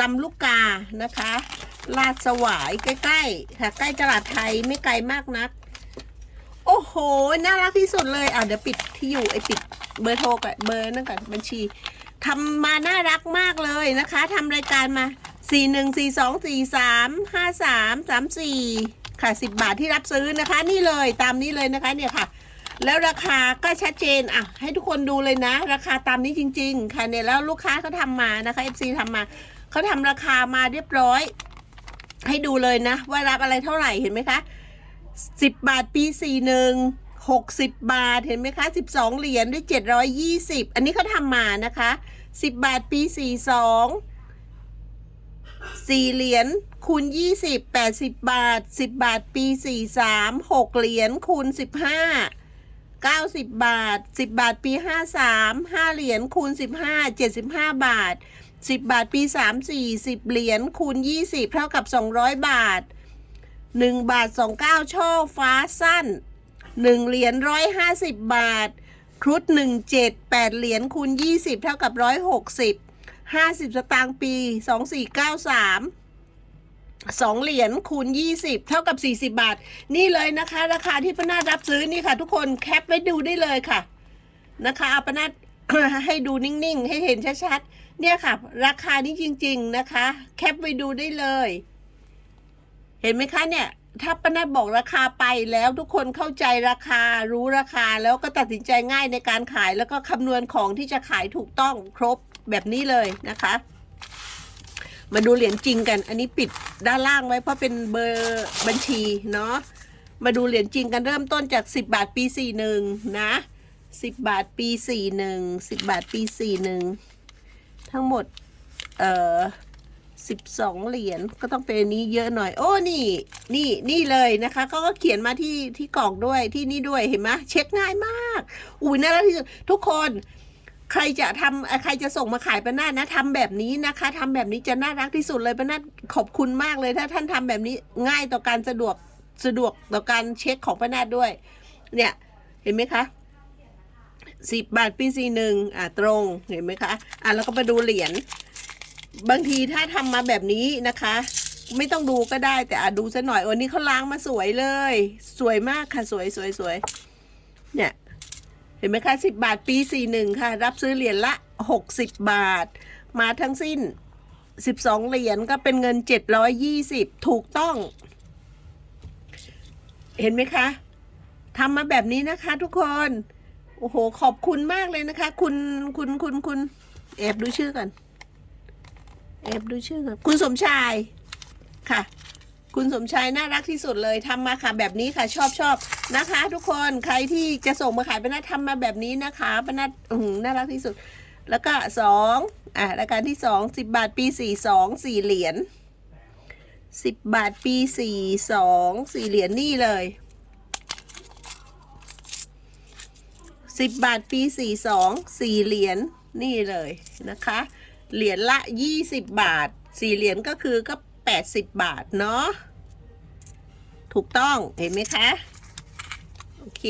ลำลูกกานะคะ ลาดสวายใกล้ๆค่ะ ใกล้ตลาดไทยไม่ไกลมากนัก โอ้โห น่ารักที่สุดเลยอะเดี๋ยวปิดที่อยู่ไอปิดเบอร์โทรกับเบอร์นั่นก่อนบัญชีทำมาน่ารักมากเลยนะคะทำรายการมา 4 1 4 2 4 3 5 3 3 4 ค่ะ 10 บาทที่รับซื้อนะคะ นี่เลยตามนี้เลยนะคะเนี่ยค่ะ แล้วราคาก็ชัดเจนอะให้ทุกคนดูเลยนะ ราคาตามนี้จริง ๆ ค่ะเนี่ยแล้วลูกค้าเขาทำมานะคะ FC ทำมา เขาทำราคามาเรียบร้อย ให้ดูเลยนะ ว่ารับอะไรเท่าไหร่เห็นไหมคะสิบบาทปีสี่หนึ่งหกสิบบาทเห็นไหมคะสิบสองเหรียญด้วยเจ็ดร้อยยี่สิบอันนี้เขาทำมานะคะสิบบาทปีสี่สองสี่เหรียญคูณยี่สิบแปดสิบบาทสิบบาทปีสี่สามหกเหรียญคูณสิบห้าเก้าสิบบาทสิบบาทปีห้าสามห้าเหรียญคูณสิบห้าเจ็ดสิบห้าบาท สิบบาทปีสามสี่สิบเหรียญคูณยี่สิบเท่ากับสองร้อยบาทหนึ่งบาทสองเก้าช่อฟ้าสั้นหนึ่งเหรียญร้อยห้าสิบบาท ครุฑหนึ่งเจ็ดแปดเหรียญคูณยี่สิบเท่ากับร้อยหกสิบห้าสิบสตางค์ปีสองสี่เก้าสามสองเหรียญคูณยี่สิบเท่ากับสี่สิบาท นี่เลยนะคะ ราคาที่ป้านาดรับซื้อนี่ค่ะ ทุกคนแคปไว้ดูได้เลยค่ะ นะคะเอาป้านาดให้ดูนิ่งๆ ให้เห็นชัดๆ เนี่ยค่ะ ราคานี้จริง ๆนะคะ แคปไว้ดูได้เลย เห็นไหมคะเนี่ย ถ้าป้านัทบอกราคาไปแล้วทุกคนเข้าใจราคารู้ราคาแล้วก็ตัดสินใจง่ายในการขายแล้วก็คำนวณของที่จะขายถูกต้องครบแบบนี้เลยนะคะ มาดูเหรียญจริงกัน อันนี้ปิดด้านล่างไว้เพราะเป็นเบอร์บัญชีเนาะมาดูเหรียญจริงกันเริ่มต้นจาก 10 บาทปี 41 นะ 10 บาทปี 41 10 บาทปี 41 ทั้งหมด เอ่อสิบสองเหรียญก็ต้องเป็นนี้เยอะหน่อย โอ้นี่ นี่นี่เลยนะคะเขาก็เขียนมาที่ที่กล่องด้วยที่นี่ด้วยเห็นไหมเช็คง่ายมาก อุ้ยน่ารักที่สุดทุกคนใครจะทำเอ่อใครจะส่งมาขายป้านาดนะทำแบบนี้นะคะทำแบบนี้จะน่ารักที่สุดเลยป้านาดขอบคุณมากเลยถ้าท่านทำแบบนี้ง่ายต่อการสะดวกสะดวกต่อการเช็คของป้านาดด้วย เนี่ยเห็นไหมคะ สิบบาทปีสี่หนึ่งอะตรงเห็นไหมคะอะแล้วก็มาดูเหรียญบางทีถ้าทำมาแบบนี้นะคะ ไม่ต้องดูก็ได้แต่อาดูซะหน่อยวันนี้เขาล้างมาสวยเลย สวยมากค่ะสวยสวยสวยเนี่ยเห็นไหมคะสิบบาทปีสี่หนึ่งค่ะ รับซื้อเหรียญละหกสิบบาท มาทั้งสิ้นสิบสองเหรียญก็เป็นเงินเจ็ดร้อยยี่สิบถูกต้อง เห็นไหมคะทำมาแบบนี้นะคะทุกคน โอ้โห ขอบคุณมากเลยนะคะ คุณคุณคุณคุณแอบดูชื่อกันแอบดูชื่อก่อนคุณสมชายค่ะ คุณสมชายน่ารักที่สุดเลยทำมาค่ะแบบนี้ค่ะ ชอบชอบนะคะ ทุกคนใครที่จะส่งมาขายป้านัททำมาแบบนี้นะคะป้านัทอื้อหือน่ารักที่สุด แล้วก็สองอะรายการที่สองสิบบาทปีสี่สองสี่เหรียญสิบบาทปีสี่สองสี่เหรียญนี่เลย สิบบาทปีสี่สองสี่เหรียญนี่เลยนะคะ เหรียญละ20บาทสี่เหรียญก็คือก็80บาทเนาะถูกต้องเห็นไหมคะ โอเค